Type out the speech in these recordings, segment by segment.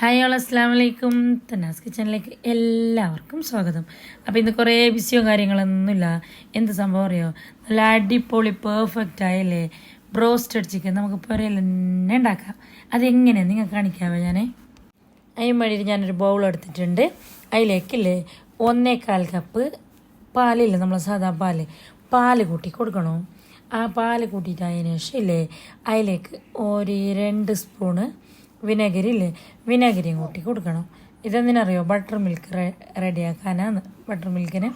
Hi all അസ്സാം വലൈക്കും തന്നാസ് കിച്ചണിലേക്ക് എല്ലാവർക്കും സ്വാഗതം. അപ്പോൾ ഇന്ന് കുറേ ബിസിയോ കാര്യങ്ങളൊന്നുമില്ല. എന്ത് സംഭവം അറിയോ? നല്ല അടിപൊളി പെർഫെക്റ്റ് ആയല്ലേ? ബ്രോസ്റ്റഡ് ചിക്കൻ നമുക്ക് പുരയിൽ തന്നെ ഉണ്ടാക്കാം. അതെങ്ങനെയാണ് നിങ്ങൾക്ക് കാണിക്കാമോ ഞാൻ അതിന് വേണ്ടിയിട്ട് ഞാനൊരു ബൗൾ എടുത്തിട്ടുണ്ട്. അതിലേക്കില്ലേ ഒന്നേകാൽ കപ്പ് പാലില്ലേ? നമ്മൾ സാധാ പാൽ. പാൽ കൂട്ടി കൊടുക്കണം? ആ പാൽ കൂട്ടിയിട്ട് അതിന് ശേഷം ഇല്ലേ അതിലേക്ക് ഒരു രണ്ട് സ്പൂണ് വിനാഗിരി ഇല്ലേ വിനാഗിരിയും കൂട്ടി കൊടുക്കണം. ഇതെന്തിനറിയോ? ബട്ടർ മിൽക്ക് റെഡിയാക്കാനാണ് ബട്ടർ മിൽക്കിന്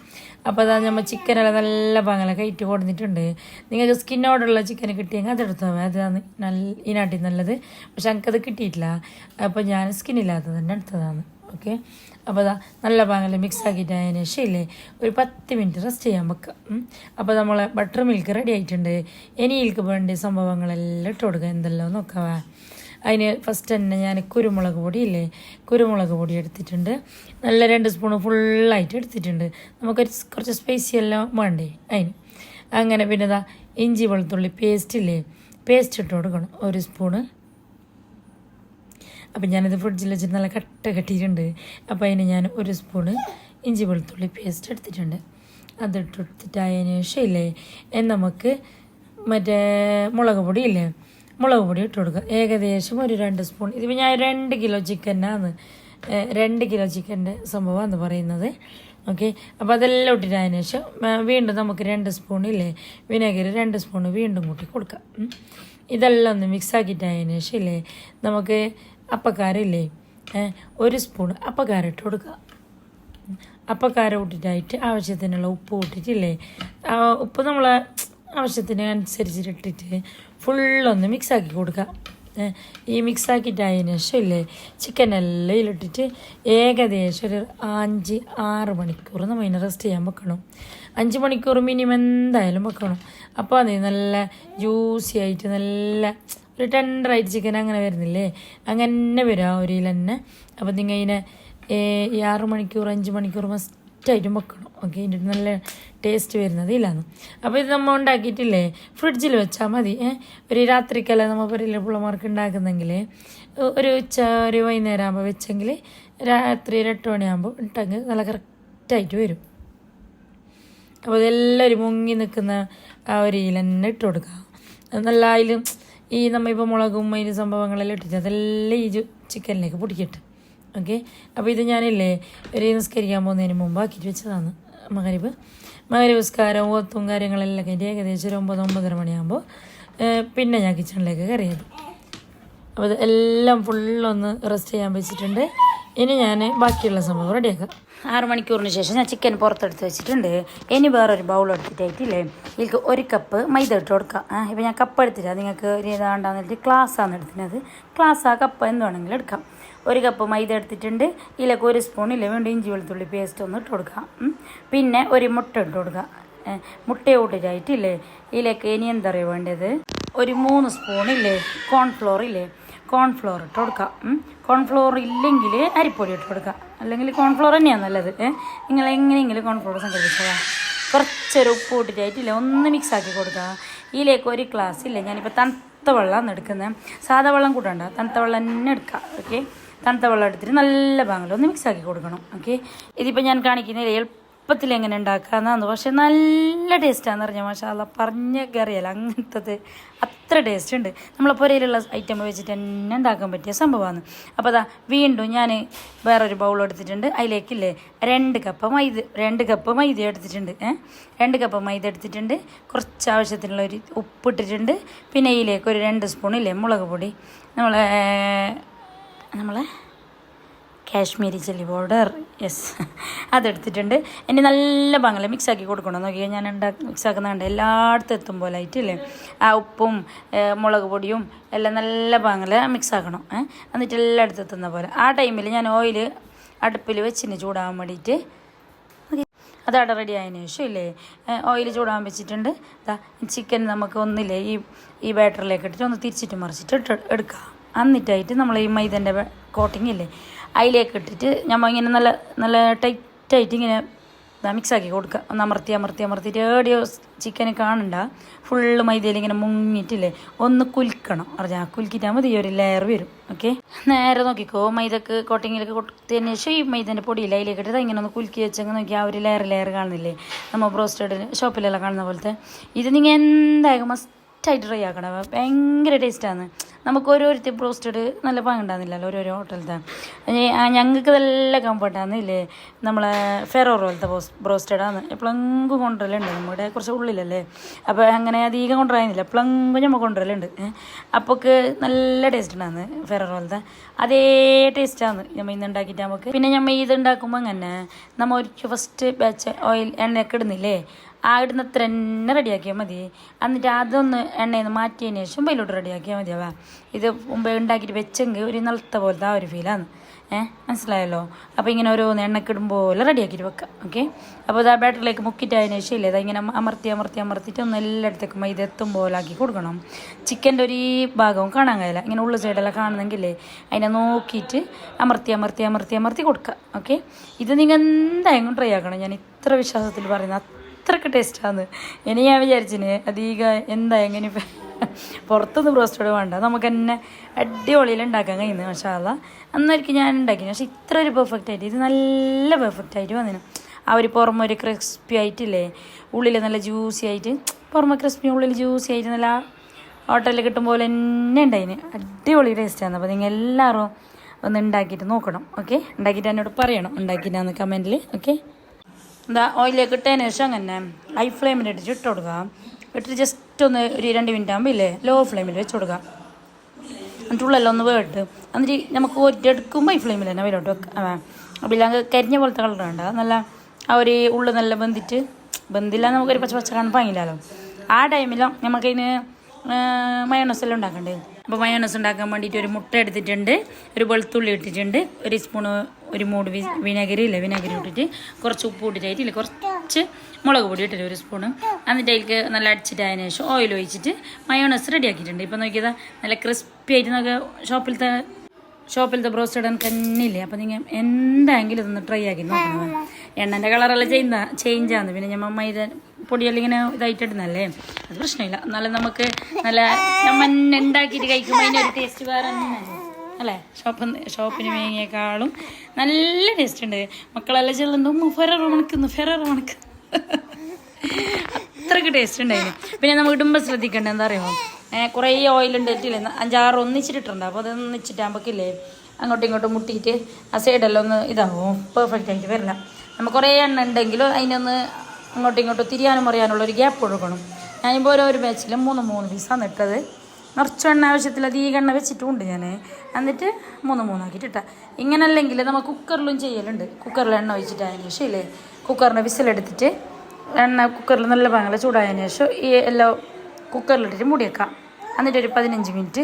അപ്പോൾ അതാ നമ്മൾ ചിക്കനെല്ലാം നല്ല പാങ്ങല കയറ്റി കൊടുത്തിട്ടുണ്ട്. നിങ്ങൾക്ക് സ്കിന്നോടുള്ള ചിക്കൻ കിട്ടിയെങ്കിൽ അതെടുത്തോ അതാണ് നല്ല ഈ നാട്ടിൽ നല്ലത്. പക്ഷെ എനിക്കത് കിട്ടിയിട്ടില്ല. അപ്പോൾ ഞാൻ സ്കിന്നില്ലാത്തത് തന്നെ എടുത്തതാണ്. ഓക്കെ അപ്പോൾ അതാ നല്ല പാങ്ങല മിക്സ് ആക്കിയിട്ട് അതിന് ശേഷം ഒരു പത്ത് മിനിറ്റ് റെസ്റ്റ് ചെയ്യാൻ വെക്കുക അപ്പോൾ നമ്മൾ ബട്ടർ മിൽക്ക് റെഡി ആയിട്ടുണ്ട്. ഇനി ഇതിലേക്ക് വേണ്ട സംഭവങ്ങളെല്ലാം ഇട്ട് കൊടുക്കുക എന്തെല്ലാം നോക്കാവാ അതിന് ഫസ്റ്റ് തന്നെ ഞാൻ കുരുമുളക് പൊടി ഇല്ലേ? കുരുമുളക് പൊടി എടുത്തിട്ടുണ്ട്. നല്ല രണ്ട് സ്പൂൺ ഫുള്ളായിട്ട് എടുത്തിട്ടുണ്ട്. നമുക്കൊരു സ് കുറച്ച് സ്പൈസി എല്ലാം വേണ്ടേ അതിന്? അങ്ങനെ പിന്നെ ഇതാ ഇഞ്ചി വെളുത്തുള്ളി പേസ്റ്റ് ഇല്ലേ? പേസ്റ്റ് ഇട്ട് കൊടുക്കണം. ഒരു സ്പൂണ് അപ്പം ഞാനിത് ഫ്രിഡ്ജിൽ വെച്ചിട്ട് നല്ല കട്ട കെട്ടിയിട്ടുണ്ട്. അപ്പോൾ അതിന് ഞാൻ ഒരു സ്പൂണ് ഇഞ്ചി വെളുത്തുള്ളി പേസ്റ്റ് എടുത്തിട്ടുണ്ട്. അതിട്ട് എടുത്തിട്ട് അതിന് ശേഷം ഇല്ലേ? നമുക്ക് മറ്റേ മുളക് പൊടി ഇല്ലേ? മുളക് പൊടി ഇട്ട് കൊടുക്കുക. ഏകദേശം ഒരു രണ്ട് സ്പൂൺ. ഇതിപ്പോൾ ഞാൻ രണ്ട് കിലോ ചിക്കനാണ് രണ്ട് കിലോ ചിക്കന്റെ സംഭവമാണ് പറയുന്നത്. ഓക്കെ? അപ്പോൾ അതെല്ലാം ഇട്ടിട്ടതിന് ശേഷം വീണ്ടും നമുക്ക് രണ്ട് സ്പൂൺ ഇല്ലേ വിനാഗിരി രണ്ട് സ്പൂൺ വീണ്ടും കൂട്ടി കൊടുക്കാം. ഇതെല്ലാം ഒന്ന് മിക്സ് ആക്കിയിട്ട് ശേഷം ഇല്ലേ നമുക്ക് അപ്പക്കാരില്ലേ ഒരു സ്പൂൺ അപ്പക്കാരം ഇട്ട് കൊടുക്കുക അപ്പക്കാരം ഇട്ടിട്ടായിട്ട് ആവശ്യത്തിനുള്ള ഉപ്പ് കൂട്ടിട്ടില്ലേ ഉപ്പ് നമ്മൾ ആവശ്യത്തിന് അനുസരിച്ചിട്ടിട്ട് ഫുള്ളൊന്ന് മിക്സാക്കി കൊടുക്കുക ഈ മിക്സാക്കിയിട്ടായതിന് അതിന് ശേഷം ഇല്ലേ ചിക്കൻ എല്ലാം ഇതിലിട്ടിട്ട് ഏകദേശം ഒരു അഞ്ച് ആറ് മണിക്കൂർ നമ്മൾ അതിനെ റെസ്റ്റ് ചെയ്യാൻ വെക്കണം. അഞ്ച് മണിക്കൂർ മിനിമം എന്തായാലും വെക്കണം. അപ്പോൾ അത് നല്ല ജ്യൂസി ആയിട്ട് നല്ല ഒരു ടെൻഡറായിട്ട് ചിക്കൻ അങ്ങനെ വരുന്നില്ലേ അങ്ങനെ വരും ആ ഒരു ഇതിൽ തന്നെ അപ്പോൾ നിങ്ങൾ ഇതിനെ ഈ ആറ് മണിക്കൂർ അഞ്ച് മണിക്കൂർ മസ്റ്റായിട്ടും വെക്കണം. ഓക്കെ ഇതിന്റെ നല്ല ടേസ്റ്റ് വരുന്നത് ഇല്ലാന്ന് അപ്പോൾ ഇത് നമ്മൾ ഉണ്ടാക്കിയിട്ടില്ലേ? ഫ്രിഡ്ജിൽ വെച്ചാൽ മതി. ഒരു രാത്രിക്കല്ല നമ്മൾ പറയില്ല പിള്ളമാർക്ക് ഉണ്ടാക്കുന്നെങ്കിൽ ഒരു ഉച്ച ഒരു വൈകുന്നേരം ആകുമ്പോൾ വെച്ചെങ്കിൽ രാത്രി ഒരു എട്ട് മണിയാകുമ്പോൾ ഇട്ടെങ്കിൽ നല്ല കറക്റ്റായിട്ട് വരും. അപ്പോൾ ഇതെല്ലാവരും മുങ്ങി നിൽക്കുന്ന ആ ഒരു ഇല തന്നെ ഇട്ട് കൊടുക്കുക. നല്ല അതിലും ഈ നമ്മ ഇപ്പോൾ മുളകും അതിന് സംഭവങ്ങളെല്ലാം ഇട്ടിട്ട് അതെല്ലാം ഈ ചിക്കനിലേക്ക് പൊടിക്കട്ടെ. ഓക്കെ അപ്പോൾ ഇത് ഞാനില്ലേ ഒരു നിസ്കരിക്കാൻ പോകുന്നതിന് മുമ്പ് ആക്കിയിട്ട് വെച്ചതാണ്. മകരിബ് മകരീബ് നിസ്കാരം ഓത്തും കാര്യങ്ങളെല്ലാം കഴിഞ്ഞ് ഏകദേശം ഒരു ഒമ്പത് ഒമ്പതര മണിയാകുമ്പോൾ പിന്നെ ഞാൻ കിച്ചണിലേക്ക് കയറിയത്. അപ്പോൾ ഇത് എല്ലാം ഫുള്ളൊന്ന് റെസ്റ്റ് ചെയ്യാൻ വെച്ചിട്ടുണ്ട്. ഇനി ഞാൻ ബാക്കിയുള്ള സംഭവം റെഡിയാക്കാം. ആറ് മണിക്കൂറിന് ശേഷം ഞാൻ ചിക്കൻ പുറത്തെടുത്ത് വെച്ചിട്ടുണ്ട്. ഇനി വേറൊരു ബൗൾ എടുത്തിട്ടായിട്ടില്ലേ? എനിക്ക് ഒരു കപ്പ് മൈദ ഇട്ട് കൊടുക്കാം. ഇപ്പം ഞാൻ കപ്പ് എടുത്തില്ല. നിങ്ങൾക്ക് ഒരു ഏതാണ്ടാന്ന് വെച്ചിട്ട് ക്ലാസ്സാണ് എടുത്തിട്ടത് ക്ലാസ് ആ കപ്പ് എന്ത് വേണമെങ്കിലും എടുക്കാം. ഒരു കപ്പ് മൈദ എടുത്തിട്ടുണ്ട്. ഇതിലേക്ക് ഒരു സ്പൂൺ ഇല്ല വേണ്ട ഇഞ്ചി വെളുത്തുള്ളി പേസ്റ്റ് ഒന്ന് ഇട്ട് കൊടുക്കാം. പിന്നെ ഒരു മുട്ട ഇട്ട് കൊടുക്കാം. മുട്ട കൂട്ടിട്ടായിട്ടില്ലേ? ഇതിലേക്ക് ഇനി എന്താ പറയുക വേണ്ടത്? ഒരു മൂന്ന് സ്പൂണില്ലേ കോൺഫ്ലോർ ഇല്ലേ? കോൺഫ്ലോർ ഇട്ട് കൊടുക്കാം. കോൺഫ്ലോർ ഇല്ലെങ്കിൽ അരിപ്പൊടി ഇട്ട് കൊടുക്കാം. അല്ലെങ്കിൽ കോൺഫ്ലോർ തന്നെയാണ് നല്ലത്. നിങ്ങൾ എങ്ങനെയെങ്കിലും കോൺഫ്ലോർ സംഘടിപ്പിച്ചതാ കുറച്ചൊരു ഉപ്പ് ഇട്ടിട്ടായിട്ടില്ല ഒന്ന് മിക്സ് ആക്കി കൊടുക്കുക ഇതിലേക്ക് ഒരു ഗ്ലാസ് ഇല്ല? ഞാനിപ്പോൾ തണുത്ത വെള്ളമാണ് എടുക്കുന്നത് സാധാ വെള്ളം കൂട്ടണ്ട. തണുത്ത വെള്ളം തന്നെ എടുക്കാം. ഓക്കെ? തണുത്ത വെള്ളം എടുത്തിട്ട് നല്ല ഭാഗങ്ങൾ ഒന്ന് മിക്സ് ആക്കി കൊടുക്കണം. ഓക്കെ? ഇതിപ്പോൾ ഞാൻ കാണിക്കുന്നത് എളുപ്പത്തിൽ എങ്ങനെ ഉണ്ടാക്കാന്നാന്ന്. പക്ഷേ നല്ല ടേസ്റ്റാണെന്ന് അറിഞ്ഞാൽ മാഷാല്ല പറഞ്ഞ കറിയല്ല അങ്ങനത്തത് അത്ര ടേസ്റ്റ് ഉണ്ട്. നമ്മളെ പുരയിലുള്ള ഐറ്റം വെച്ചിട്ട് തന്നെ ഉണ്ടാക്കാൻ പറ്റിയ സംഭവമാണ് അപ്പോൾ അതാ വീണ്ടും ഞാൻ വേറൊരു ബൗൾ എടുത്തിട്ടുണ്ട്. അതിലേക്കില്ലേ രണ്ട് കപ്പ് മൈദ രണ്ട് കപ്പ് മൈദ എടുത്തിട്ടുണ്ട്. രണ്ട് കപ്പ് മൈദ എടുത്തിട്ടുണ്ട്. കുറച്ച് ആവശ്യത്തിനുള്ള ഒരു ഉപ്പ് ഇട്ടിട്ടുണ്ട്. പിന്നെ ഇതിലേക്ക് ഒരു രണ്ട് സ്പൂണില്ലേ മുളക് പൊടി. നമ്മളെ നമ്മളെ കാശ്മീരി ചില്ലി പൗഡർ. യെസ് അതെടുത്തിട്ടുണ്ട്. ഇനി നല്ല പങ്കല മിക്സ് ആക്കി കൊടുക്കണം നോക്കിയാൽ ഞാൻ മിക്സ് ആക്കുന്നുണ്ട് എല്ലായിടത്തും എത്തും പോലെ ആയിട്ടില്ലേ? ആ ഉപ്പും മുളക് പൊടിയും എല്ലാം നല്ല പങ്കല മിക്സ് ആക്കണം എന്നിട്ട് എല്ലായിടത്തും എത്തുന്ന പോലെ. ആ ടൈമിൽ ഞാൻ ഓയിൽ അടുപ്പിൽ വെച്ചിന് ചൂടാകാൻ വേണ്ടിയിട്ട് അതവിടെ റെഡി ആയതിനു ശേഷം ഇല്ലേ? ഓയിൽ ചൂടാൻ വെച്ചിട്ടുണ്ട്. ദാ ചിക്കൻ നമുക്ക് ഒന്നില്ലേ? ഈ ഈ ബാറ്ററിലേക്ക് ഇട്ടിട്ട് ഒന്ന് തിരിച്ചിട്ട് മറിച്ചിട്ട് ഇട്ട് എടുക്കാം. എന്നിട്ടായിട്ട് നമ്മൾ ഈ മൈദന്റെ കോട്ടിങ് ഇല്ലേ? അതിലേക്ക് ഇട്ടിട്ട് നമ്മൾ ഇങ്ങനെ നല്ല നല്ല ടൈറ്റായിട്ട് ഇങ്ങനെ മിക്സാക്കി കൊടുക്കുക ഒന്ന് അമർത്തി അമർത്തി അമർത്തിയിട്ട് ഏടിയോ ചിക്കന് കാണണ്ട. ഫുള്ള് മൈദയിൽ ഇങ്ങനെ മുങ്ങിയിട്ടില്ലേ? ഒന്ന് കുൽക്കണം അറിഞ്ഞാൽ കുലുക്കിയിട്ടാൽ മതി. ഒരു ലെയർ വരും. ഓക്കെ നേരെ നോക്കിക്കോ. മൈദക്ക് കോട്ടിങ്ങിലൊക്കെ കൊടുത്തതിന് ശേഷം ഈ മൈദന്റെ പൊടിയില്ല അതിലേക്ക് ഇട്ടിട്ട് ഇങ്ങനെ ഒന്ന് കുലുക്കി വെച്ചെങ്കിൽ നോക്കി ആ ഒരു ലെയർ ലെയർ കാണുന്നില്ലേ? നമ്മൾ ബ്രോസ്റ്റഡ് ഷോപ്പിലെല്ലാം കാണുന്ന പോലത്തെ. ഇത് നിങ്ങൾ എന്തായാലും മസ്റ്റായിട്ട് ട്രൈ ആക്കണം. ഭയങ്കര ടേസ്റ്റാണ് നമുക്ക് ഓരോരുത്തർ ബ്രോസ്റ്റഡ് നല്ല പാങ്ങുണ്ടാകുന്നില്ലല്ലോ ഓരോരോ ഹോട്ടലത്തെ ഞങ്ങൾക്ക് നല്ല കംഫർട്ടാണ് ഇല്ലേ നമ്മളെ ഫെറോ പോലത്തെ ബ്രോസ്റ്റഡ് ആണ്. എപ്പോഴെങ്കിലും കൊണ്ടുവരലുണ്ട്. നമ്മുടെ കുറച്ച് ഉള്ളിലല്ലേ. അപ്പോൾ അങ്ങനെ അധികം കൊണ്ടുവരാനില്ല. എപ്പോഴെങ്കിലും നമ്മൾ കൊണ്ടുവരലുണ്ട്. അപ്പോൾക്ക് നല്ല ടേസ്റ്റ് ഉണ്ടാകുന്നത് ഫെറോ അതേ ടേസ്റ്റാണ് നമ്മൾ ഇന്ന് ഉണ്ടാക്കിയിട്ട് നമുക്ക്. പിന്നെ നമ്മൾ ഇത് ഉണ്ടാക്കുമ്പോൾ അങ്ങനെ നമ്മൾ ഒരു ഫസ്റ്റ് ബാച്ച് ഓയിൽ എണ്ണയൊക്കെ ഇടുന്നില്ലേ? ആ ഇടുന്ന അത്ര തന്നെ റെഡിയാക്കിയാൽ മതി. എന്നിട്ട് അതൊന്ന് എണ്ണയിൽ നിന്ന് മാറ്റിയതിന് ശേഷം ബൈലോട്ട് റെഡിയാക്കിയാൽ മതിയാവാ ഇത് മുമ്പേ ഉണ്ടാക്കിയിട്ട് വെച്ചെങ്കിൽ ഒരു നളുത്ത പോലത്തെ ആ ഒരു ഫീലാണ് ഏഹ് മനസ്സിലായല്ലോ? അപ്പോൾ ഇങ്ങനെ ഓരോന്ന് എണ്ണക്കിടും പോലെ റെഡിയാക്കിയിട്ട് വെക്കാം. ഓക്കെ? അപ്പോൾ ഇത് ആ ബാറ്ററിലേക്ക് മുക്കിയിട്ടതിന് ശേഷം ഇല്ലേ ഇങ്ങനെ അമർത്തി അമർത്തി അമർത്തിയിട്ട് ഒന്ന് എല്ലായിടത്തേക്കും ഇത് എത്തും പോലെ ആക്കി കൊടുക്കണം. ചിക്കന്റെ ഒരു ഭാഗവും കാണാൻ കഴിയില്ല. ഇങ്ങനെ ഉള്ള സൈഡെല്ലാം കാണുന്നെങ്കിലേ അതിനെ നോക്കിയിട്ട് അമർത്തി അമർത്തി അമർത്തി അമർത്തി കൊടുക്കുക ഓക്കെ? ഇത് നിങ്ങൾ എന്തായാലും ട്രൈ ആക്കണം. ഞാൻ ഇത്ര വിശ്വാസത്തിൽ പറയുന്ന അത്രയ്ക്ക് ടേസ്റ്റാന്ന്. ഇനി ഞാൻ വിചാരിച്ചിന് അധികം എന്താ എങ്ങനെ പുറത്തുനിന്ന് ബ്രോസ്റ്റോട് വേണ്ട. നമുക്ക് തന്നെ അടിപൊളിയിൽ ഉണ്ടാക്കാൻ കഴിയുന്നത് മഷാല അന്നൊരിക്കൽ ഞാൻ ഉണ്ടാക്കി പക്ഷെ ഇത്ര ഒരു പെർഫെക്റ്റ് ആയിട്ട് ഇത് നല്ല പെർഫെക്റ്റ് ആയിട്ട് വന്നിന്. ആ ഒരു പുറമെ ഒരു ക്രിസ്പി ആയിട്ടില്ലേ ഉള്ളിൽ നല്ല ജ്യൂസി ആയിട്ട് പുറമെ ക്രിസ്പി ഉള്ളിൽ ജ്യൂസി ആയിട്ട് നല്ല ഹോട്ടലിൽ കിട്ടും പോലെ തന്നെ ഉണ്ടായിന്. അടിപൊളി ടേസ്റ്റാണ് അപ്പോൾ നിങ്ങൾ എല്ലാവരും ഒന്ന് ഉണ്ടാക്കിയിട്ട് നോക്കണം ഓക്കെ ഉണ്ടാക്കിയിട്ട് എന്നോട് പറയണം ഉണ്ടാക്കിയിട്ടാന്ന് കമന്റിൽ ഓക്കെ എന്താ ഓയിലേക്ക് ഇട്ടതിന് ശേഷം അങ്ങനെ ഹൈ ഫ്ലെയിമിൽ ഇട്ടിട്ട് ഇട്ട് കൊടുക്കുക ഇട്ടിട്ട് ജസ്റ്റ് ഒന്ന് ഒരു രണ്ട് മിനിറ്റ് ആകുമ്പോൾ ഇല്ലേ ലോ ഫ്ലെയിമിൽ വെച്ച് കൊടുക്കുക എന്നിട്ട് ഉള്ളെല്ലാം ഒന്ന് വേട്ട് എന്നിട്ട് നമുക്ക് ഒറ്റെടുക്കുമ്പോൾ ഹൈ ഫ്ലെയിമിൽ തന്നെ വരോട്ട് വെക്കാം അപ്പോൾ ഇല്ലാതെ കരിഞ്ഞ പോലത്തെ കളർ വേണ്ട നല്ല ആ ഒരു ഉള്ളു നല്ല ബന്ധിട്ട് ബന്ധില്ല നമുക്കൊരു പച്ച പച്ച കാണാൻ പാങ്ങില്ലല്ലോ ആ ടൈമിലും നമുക്കതിന് മയോണസ് എല്ലാം ഉണ്ടാക്കണ്ടേ? അപ്പോൾ മയോണസ് ഉണ്ടാക്കാൻ വേണ്ടിയിട്ട് ഒരു മുട്ട എടുത്തിട്ടുണ്ട് ഒരു വെളുത്തുള്ളി ഇട്ടിട്ടുണ്ട് ഒരു സ്പൂണ് ഒരു മൂട് വിനാഗിരി ഇല്ല വിനാഗിരി ഇട്ടിട്ട് കുറച്ച് ഉപ്പ് ഇട്ടിട്ടായിട്ട് ഇല്ല കുറച്ച് മുളക് പൊടി ഇട്ടിട്ട് ഒരു സ്പൂണ്. എന്നിട്ട് അതിലേക്ക് നല്ല അടിച്ചിട്ട് അതിന് ശേഷം ഓയിൽ ഒഴിച്ചിട്ട് മയോണസ് റെഡി ആക്കിയിട്ടുണ്ട്. ഇപ്പോൾ നോക്കിയതാ നല്ല ക്രിസ്പി ആയിട്ട് നമുക്ക് ഷോപ്പിലത്തെ ഷോപ്പിലത്തെ ബ്രോസ്റ്റ് ഇടാൻ കന്നില്ലേ അപ്പം നിങ്ങൾ എന്തായെങ്കിലും ഇതൊന്ന് ട്രൈ ആക്കി നോക്കണം. എണ്ണന്റെ കളറെല്ലാം ചെയ്യുന്ന ചേഞ്ച് ആണ് പിന്നെ ഞാൻ മൈദ പൊടിയെല്ലാം ഇങ്ങനെ ഇതായിട്ടിടുന്നല്ലേ അത് പ്രശ്നമില്ല. എന്നാലും നമുക്ക് നല്ല നമ്മൾ ഉണ്ടാക്കിയിട്ട് കഴിക്കുമ്പോൾ അതിനൊരു ടേസ്റ്റ് വേറെ അല്ലേ? ഷോപ്പ് ഷോപ്പിന് വാങ്ങിയേക്കാളും നല്ല ടേസ്റ്റ് ഉണ്ട്. മക്കളെല്ലാം ചെല്ലുന്നു ഫെറർ മണക്കുന്നു ഫെറർ മണക്കുന്നു അത്രയ്ക്ക് ടേസ്റ്റ് ഉണ്ടായിരുന്നു പിന്നെ നമ്മൾ ഇടുമ്പോൾ ശ്രദ്ധിക്കേണ്ടത് എന്താ പറയുമോ കുറേ ഓയിൽ ഇട്ടില്ലേ അഞ്ചാറ് ഒന്നിച്ചിട്ടിട്ടുണ്ട്. അപ്പോൾ അത് ഒന്നിച്ചിട്ടാകുമ്പോക്കില്ലേ അങ്ങോട്ടും ഇങ്ങോട്ടും മുട്ടിയിട്ട് ആ സൈഡെല്ലാം ഒന്ന് ഇതാവും. പെർഫെക്റ്റ് ആയിട്ട് വരില്ല നമ്മൾ കുറേ എണ്ണ ഉണ്ടെങ്കിലും അതിനൊന്ന് അങ്ങോട്ടും ഇങ്ങോട്ടും തിരിയാനും അറിയാനുള്ള ഒരു ഗ്യാപ്പ് കൊടുക്കണം ഞാനിപ്പോൾ ഓരോ ഒരു ബാച്ചിലും മൂന്ന് മൂന്ന് പീസാണ് ഇട്ടത് നിറച്ച് എണ്ണ ആവശ്യത്തിൽ അധികം എണ്ണ വെച്ചിട്ടുണ്ട് ഞാൻ എന്നിട്ട് മൂന്ന് മൂന്നാക്കിയിട്ട് ഇട്ടാൽ ഇങ്ങനെ അല്ലെങ്കിൽ നമ്മൾ കുക്കറിലും ചെയ്യലുണ്ട്. കുക്കറിൽ എണ്ണ ഒഴിച്ചിട്ട് അതിന് ശേഷം ഇല്ലേ? കുക്കറിന്റെ വിസിലെടുത്തിട്ട് എണ്ണ കുക്കറിൽ നല്ല പാങ്ങല ചൂടായതിന് ശേഷം ഈ എല്ലാം കുക്കറിലിട്ടിട്ട് മുടിയേക്കാം എന്നിട്ടൊരു പതിനഞ്ച് മിനിറ്റ്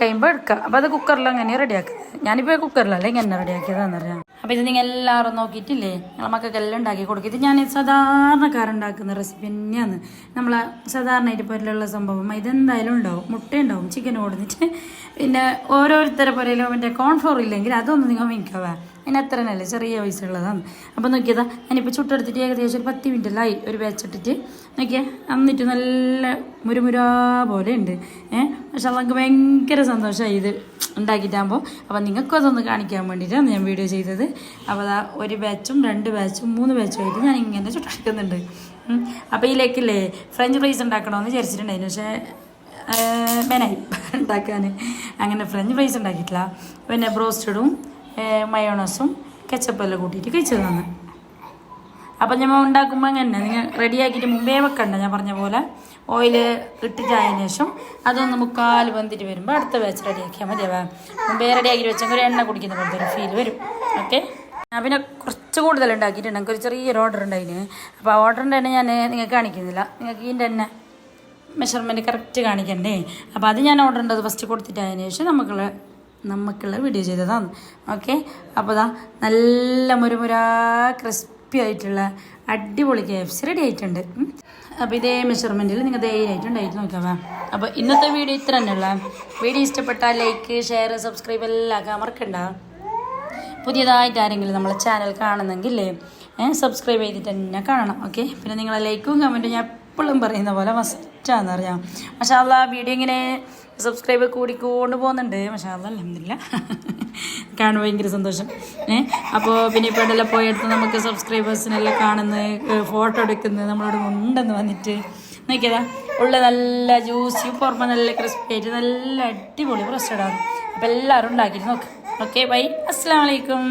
കഴിയുമ്പോൾ എടുക്കുക അപ്പോൾ അത് കുക്കറിൽ അങ്ങനെ റെഡിയാക്കുന്നത് ഞാനിപ്പോൾ കുക്കറിലല്ലേ ഇങ്ങനെ റെഡിയാക്കിയതാണെന്ന് അറിയാം അപ്പോൾ ഇത് നിങ്ങൾ എല്ലാവരും നോക്കിയിട്ടില്ലേ? നമ്മളെ മക്കൾക്ക് എല്ലാം ഉണ്ടാക്കി കൊടുക്കും. ഇത് ഞാൻ സാധാരണക്കാരുണ്ടാക്കുന്ന റെസിപ്പി തന്നെയാണ്. നമ്മൾ സാധാരണയായിട്ട് പോലുള്ള സംഭവം. ഇതെന്തായാലും ഉണ്ടാവും. മുട്ട ഉണ്ടാവും ചിക്കൻ കൊടുത്തിട്ട് പിന്നെ ഓരോരുത്തരെ പോലെയും മറ്റേ കോൺഫ്ലോർ ഇല്ലെങ്കിൽ അതൊന്നും നിങ്ങൾ വാങ്ങിക്കുക അതിന് അത്ര തന്നെ ചെറിയ പൈസ ഉള്ളതാണ്. അപ്പോൾ നോക്കിയതാ ഞാനിപ്പോൾ ചുട്ടെടുത്തിട്ട് ഏകദേശം ഒരു പത്ത് മിനിറ്റെല്ലാം ഒരു വേച്ചിട്ടിട്ട് നോക്കിയാൽ നോക്കിയേ എന്നിട്ട് നല്ല മുരുമുരാ പോലെ ഉണ്ട്. ഏഹ് പക്ഷെ നമുക്ക് ഭയങ്കര സന്തോഷമായി ഇത് ഉണ്ടാക്കിയിട്ടാകുമ്പോൾ അപ്പോൾ നിങ്ങൾക്കും അതൊന്ന് കാണിക്കാൻ വേണ്ടിയിട്ടാണ് ഞാൻ വീഡിയോ ചെയ്തത്. അപ്പോൾ അതാ ഒരു ബാച്ചും രണ്ട് ബാച്ചും മൂന്ന് ബാച്ചും ആയിട്ട് ഞാൻ ഇങ്ങനെ ചുട്ടെടുക്കുന്നുണ്ട്. ഉം. അപ്പോൾ ഇതിലേക്കില്ലേ ഫ്രഞ്ച് ഫ്രൈസ് ഉണ്ടാക്കണമെന്ന് വിചാരിച്ചിട്ടുണ്ടായിരുന്നു. പക്ഷേ മെനായി ഉണ്ടാക്കാൻ അങ്ങനെ ഫ്രഞ്ച് ഫ്രൈസ് ഉണ്ടാക്കിയിട്ടില്ല. പിന്നെ ബ്രോസ്റ്റഡും മയോണസും കെച്ചപ്പെല്ലാം കൂട്ടിയിട്ട് കഴിച്ചതാണ്. അപ്പം ഞാൻ ഉണ്ടാക്കുമ്പോൾ അങ്ങനെ നിങ്ങൾ റെഡിയാക്കിയിട്ട് മുമ്പേ വെക്കണ്ട ഞാൻ പറഞ്ഞ പോലെ. ഓയിൽ ഇട്ടിട്ടായതിനു ശേഷം അതൊന്ന് മുക്കാൽ വന്നിട്ട് വരുമ്പോൾ അടുത്ത ബാച്ച് റെഡിയാക്കിയാൽ മതിയാവാ മുമ്പേ റെഡിയാക്കിയിട്ട് വെച്ചെങ്കിൽ ഒരു എണ്ണ കുടിക്കുന്ന പോലത്തെ ഒരു ഫീൽ വരും. ഓക്കെ ഞാൻ പിന്നെ കുറച്ച് കൂടുതൽ ഉണ്ടാക്കിയിട്ടുണ്ട്. എനിക്ക് ഒരു ചെറിയൊരു ഓർഡർ ഉണ്ടായിന്. അപ്പോൾ ആ ഓർഡറിന്റെ തന്നെ ഞാൻ നിങ്ങൾക്ക് കാണിക്കുന്നില്ല. നിങ്ങൾക്ക് ഇതിന്റെ തന്നെ മെഷർമെന്റ് കറക്റ്റ് കാണിക്കണ്ടേ? അപ്പോൾ അത് ഞാൻ ഓർഡർ ഉണ്ടത് ഫസ്റ്റ് കൊടുത്തിട്ടായതിനു ശേഷം നമുക്കുള്ള നമുക്കുള്ള വീഡിയോ ചെയ്തതാണ്. ഓക്കെ അപ്പോൾ ഇതാ നല്ല മുരുമുരാ ക്രിസ്പി ആയിട്ടുള്ള അടിപൊളി കെ എഫ് സി റെഡി ആയിട്ടുണ്ട് അപ്പം അപ്പോൾ ഇതേ മെഷർമെന്റിൽ നിങ്ങൾ ധൈര്യമായിട്ട് ഉണ്ടായിട്ട് നോക്കാവാ അപ്പോൾ ഇന്നത്തെ വീഡിയോ ഇത്ര തന്നെയുള്ള വീഡിയോ ഇഷ്ടപ്പെട്ടാൽ ലൈക്ക് ഷെയർ സബ്സ്ക്രൈബ് എല്ലാം മറക്കണ്ട. പുതിയതായിട്ട് ആരെങ്കിലും നമ്മളെ ചാനൽ കാണുന്നെങ്കിലേ സബ്സ്ക്രൈബ് ചെയ്തിട്ട് തന്നെ കാണണം ഓക്കെ പിന്നെ നിങ്ങളെ ലൈക്കും കമന്റും ഞാൻ എപ്പോഴും പറയുന്ന പോലെ മസ്റ്റാണെന്ന് അറിയാം പക്ഷേ അല്ല വീഡിയോ ഇങ്ങനെ സബ്സ്ക്രൈബ് കൂടിക്കൊണ്ട് പോകുന്നുണ്ട്. പക്ഷേ അതല്ല കാണുമ്പോൾ ഭയങ്കര സന്തോഷം. ഏ? അപ്പോൾ പിന്നെ ഇപ്പോൾ ഇടയിലെ പോയെടുത്ത് നമുക്ക് സബ്സ്ക്രൈബേഴ്സിനെല്ലാം കാണുന്നത് ഫോട്ടോ എടുക്കുന്നത് നമ്മളോട് ഉണ്ടെന്ന് വന്നിട്ട്. നോക്കിയതാ. ഉള്ള നല്ല ജ്യൂസി പുറമെ നല്ല ക്രിസ്പി ആയിട്ട് നല്ല അടിപൊളി പ്രസ്റ്റഡാണ് അപ്പോൾ എല്ലാവരും ഉണ്ടാക്കിയിട്ട് നോക്ക്. Okay bye. അസ്സാം വലൈക്കും